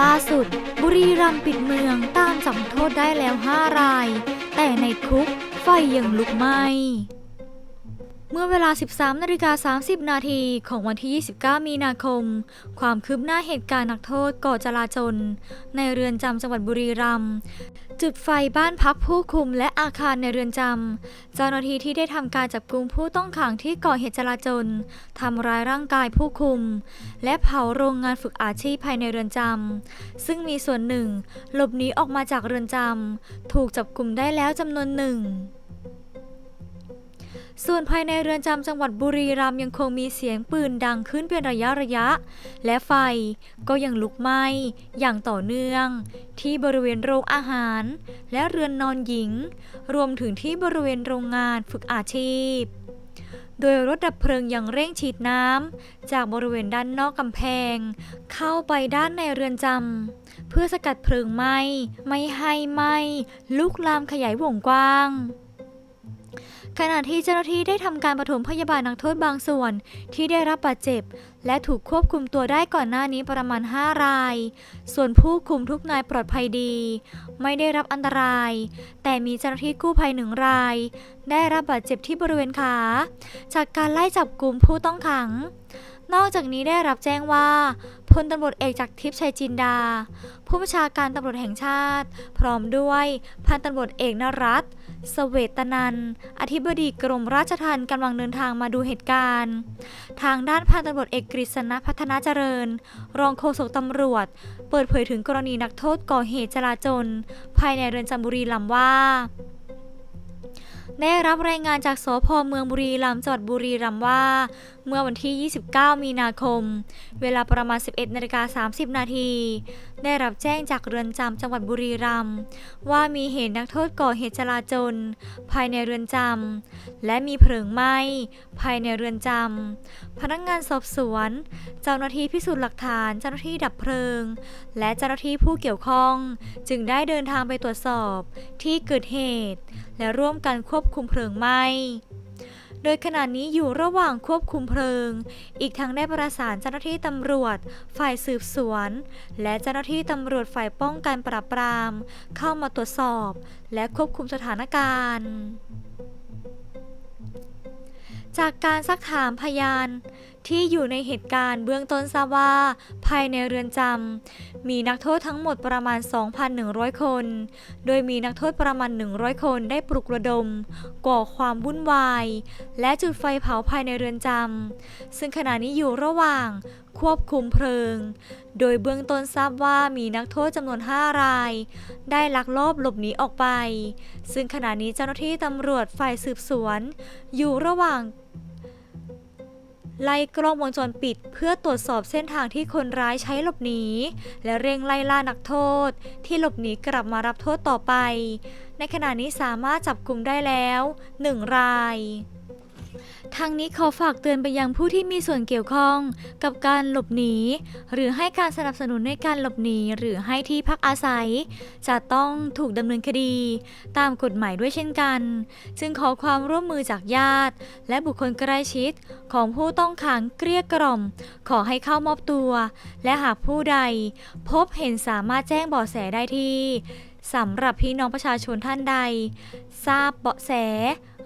ล่าสุด บุรีรัมย์ปิดเมืองตามจับโทษได้แล้ว 5 ราย แต่ในคุกไฟยังลุกไหม้เมื่อเวลา 13นาฬิกา30 นาทีของวันที่ 29 มีนาคม ความคืบหน้าเหตุการณ์นักโทษก่อจลาจลในเรือนจำจังหวัดบุรีรัมย์ จุดไฟบ้านพักผู้คุมและอาคารในเรือนจำ เจ้าหน้าที่ที่ได้ทำการจับกุมผู้ต้องขังที่ก่อเหตุจลาจลทำร้ายร่างกายผู้คุม และเผาโรงงานฝึกอาชีพภายในเรือนจำ ซึ่งมีส่วนหนึ่ง หลบหนีออกมาจากเรือนจำ ถูกจับกลุ่มได้แล้วจำนวนหนึ่ง ส่วนภายในเรือนจำจังหวัดบุรีรัมย์ยังคงมีเสียงปืนดังขึ้นเป็นระยะระยะ และไฟก็ยังลุกไหม้ อย่างต่อเนื่อง ที่บริเวณโรงอาหาร และเรือนนอนหญิง รวมถึงที่บริเวณโรงงานฝึกอาชีพ โดยรถดับเพลิงยังเร่งฉีดน้ำจากบริเวณด้านนอกกำแพง เข้าไปด้านในเรือนจำเพื่อสกัดเพลิงไหม้ไม่ให้ไหม้ลุกลามขยายวงกว้าง ขณะที่เจ้าหน้าที่ได้ทำการปฐมพยาบาลนักโทษบางส่วน ที่ได้รับบาดเจ็บ และถูกควบคุมตัวได้ก่อนหน้านี้ประมาณ 5 ราย ส่วนผู้คุมทุกนายปลอดภัยดี ไม่ได้รับอันตราย แต่มีเจ้าหน้าที่กู้ภัยหนึ่งราย ได้รับบาดเจ็บที่บริเวณขา จากการไล่จับกลุ่มผู้ต้องขัง นอกจากนี้ได้รับแจ้งว่าพลตำรวจเอกจากทิพย์ชัยจินดา ผู้บัญชาการตำรวจแห่งชาติ พร้อมด้วยพันตำรวจเอกนรัตสเวตนัน อธิบดีกรมราชทัณฑ์กำลังเดินทางมาดูเหตุการณ์ ทางด้านพันตำรวจเอกกฤษณพัฒนาเจริญ รองโฆษกตำรวจ เปิดเผยถึงกรณีนักโทษก่อเหตุจลาจล ภายในเรือนจำบุรีรัมย์ว่าได้รับรายงานจากสพเมืองบุรีรัมย์จังหวัดบุรีรัมย์ว่า เมื่อวันที่ 29 มีนาคม เวลาประมาณ 11นาฬิกา30 นาที ได้รับแจ้งจากเรือนจำจังหวัดบุรีรัมย์ว่ามีเหตุนักโทษก่อเหตุจลาจล ภายในเรือนจำและมีเพลิงไหม้ภายในเรือนจำพนักงานสอบสวน เจ้าหน้าที่พิสูจน์หลักฐานเจ้าหน้าที่ดับเพลิง และเจ้าหน้าที่ผู้เกี่ยวข้อง จึงได้เดินทางไปตรวจสอบที่เกิดเหตุ และร่วมกันควบคุมเพลิงไหม้ โดยขณะนี้อยู่ระหว่างควบคุมเพลิง อีกทั้งได้ประสานเจ้าหน้าที่ตำรวจ ฝ่ายสืบสวน และเจ้าหน้าที่ตำรวจฝ่ายป้องกันปราบปราม เข้ามาตรวจสอบ และควบคุมสถานการณ์ จากการซักถามพยาน ที่อยู่ในเหตุการณ์เบื้องต้นทราบว่า ภายในเรือนจำมีนักโทษทั้งหมดประมาณ 2,100 คน โดยมีนักโทษประมาณ 100 คนได้ปลุกระดม ก่อความวุ่นวาย และจุดไฟเผาภายในเรือนจำซึ่งขณะนี้อยู่ระหว่างควบคุมเพลิง โดยเบื้องต้นทราบว่ามีนักโทษจำนวน 5 ราย ได้ลักลอบหลบหนีออกไป ซึ่งขณะนี้เจ้าหน้าที่ตำรวจฝ่ายสืบสวน อยู่ระหว่าง ไล่กล้องวงจรปิด เพื่อตรวจสอบเส้นทางที่คนร้ายใช้หลบหนี และเร่งไล่ล่านักโทษ ที่หลบหนีกลับมารับโทษต่อไป ในขณะนี้สามารถจับกลุ่มได้แล้ว 1 ราย ทางนี้ขอฝากเตือนไปยังผู้ที่มีส่วนเกี่ยวข้องกับการหลบหนี หรือให้การสนับสนุนในการหลบหนีหรือให้ที่พักอาศัย จะต้องถูกดำเนินคดี ตามกฎหมายด้วยเช่นกัน จึงขอความร่วมมือจากญาติ และบุคคลใกล้ชิดของผู้ต้องขังเกลี้ยกล่อม ขอให้เข้ามอบตัว และหากผู้ใด พบเห็นสามารถแจ้งเบาะแสได้ที่สำหรับพี่น้องประชาชนท่านใด ทราบเบาะแส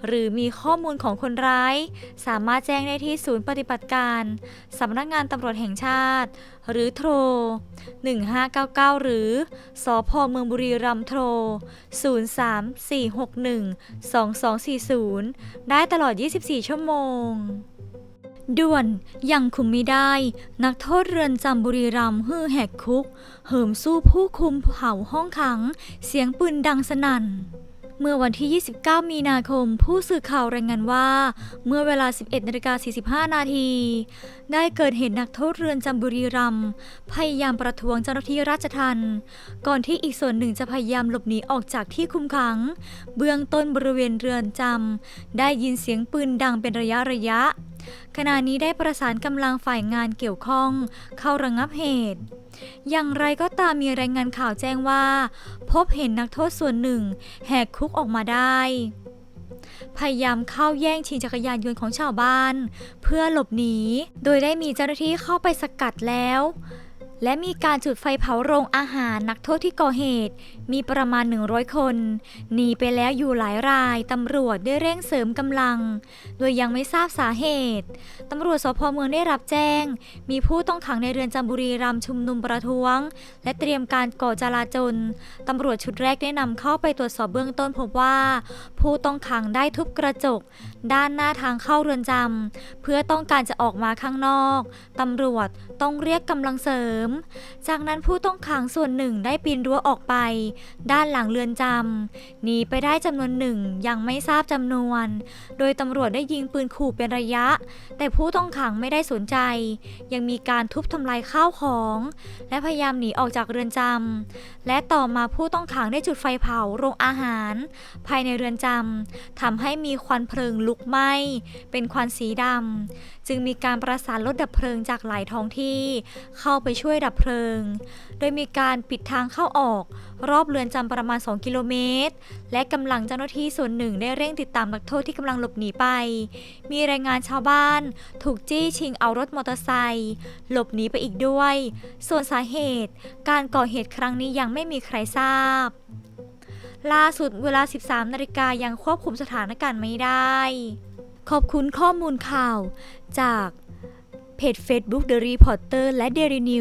หรือมีข้อมูลของคนร้าย สามารถแจ้งได้ที่ศูนย์ปฏิบัติการสำนักงานตำรวจแห่งชาติ หรือโทร 1599 หรือสอพเมืองบุรีรัมย์โทร 034612240 ได้ตลอด 24 ชั่วโมงด่วนยังคุมไม่ได้ นักโทษเรือนจำบุรีรัมย์ฮือแหกคุก เหิมสู้ผู้คุมเผาห้องขัง เสียงปืนดังสนั่น เมื่อวันที่ 29 มีนาคม ผู้สื่อข่าวรายงานว่า เมื่อเวลา 11นาฬิกา45 นาที ได้เกิดเหตุนักโทษเรือนจำบุรีรัมย์พยายามประท้วงเจ้าหน้าที่ราชทัณฑ์ก่อนที่อีกส่วนหนึ่งจะพยายามหลบหนีออกจากที่คุมขัง เบื้องต้นบริเวณเรือนจำได้ยินเสียงปืนดังเป็นระยะระยะ ขณะนี้ได้ประสานกำลังฝ่ายงานเกี่ยวข้อง เข้าระงับเหตุ อย่างไรก็ตามมีรายงานข่าวแจ้งว่า พบเห็นนักโทษส่วนหนึ่ง แหกคุกออกมาได้ พยายามเข้าแย่งชิงจักรยานยนต์ของชาวบ้าน เพื่อหลบหนี โดยได้มีเจ้าหน้าที่เข้าไปสกัดแล้ว และมีการจุดไฟเผาโรงอาหารนักโทษที่ก่อเหตุ มีประมาณ 100 คนหนีไปแล้วอยู่หลายราย ตำรวจได้เร่งเสริมกำลัง โดยยังไม่ทราบสาเหตุ ตำรวจสพเมืองได้รับแจ้ง มีผู้ต้องขังในเรือนจำบุรีรัมย์ชุมนุมประท้วง และเตรียมการก่อจลาจลตำรวจชุดแรกได้นำเข้าไปตรวจสอบเบื้องต้นพบว่า ผู้ต้องขังได้ทุบกระจก ด้านหน้าทางเข้าเรือนจำเพื่อต้องการจะออกมาข้างนอกตำรวจต้องเรียกกำลังเสริมจากนั้นผู้ต้องขังส่วนหนึ่งได้ปีนรั้วออกไป ด้านหลังเรือนจำหนีไปได้จำนวนหนึ่งยังไม่ทราบจำนวน โดยตำรวจได้ยิงปืนขู่เป็นระยะ แต่ผู้ต้องขังไม่ได้สนใจ ยังมีการทุบทำลายข้าวของ และพยายามหนีออกจากเรือนจำและต่อมาผู้ต้องขังได้จุดไฟเผาโรงอาหาร ภายในเรือนจำทำให้มีควันเพลิงลุกไหม้เป็นควันสีดำจึงมีการประสานรถดับเพลิงจากหลายท้องที่ เข้าไปช่วยวยดับเพลิง โดยมีการปิดทางเข้าออก รอบเรือนจำประมาณ 2 กิโลเมตร และกำลังเจ้าหน้าที่ส่วนหนึ่งได้เร่งติดตามนักโทษที่กำลังหลบหนีไป มีรายงานชาวบ้าน ถูกจี้ชิงเอารถมอเตอร์ไซค์หลบหนีไปอีกด้วย ส่วนสาเหตุ การก่อเหตุครั้งนี้ยังไม่มีใครทราบ ล่าสุดเวลา 13 นาฬิกายังควบคุมสถานการณ์ไม่ได้ ขอบคุณข้อมูลข่าวจากเพจ Facebook The Reporter และ Daily News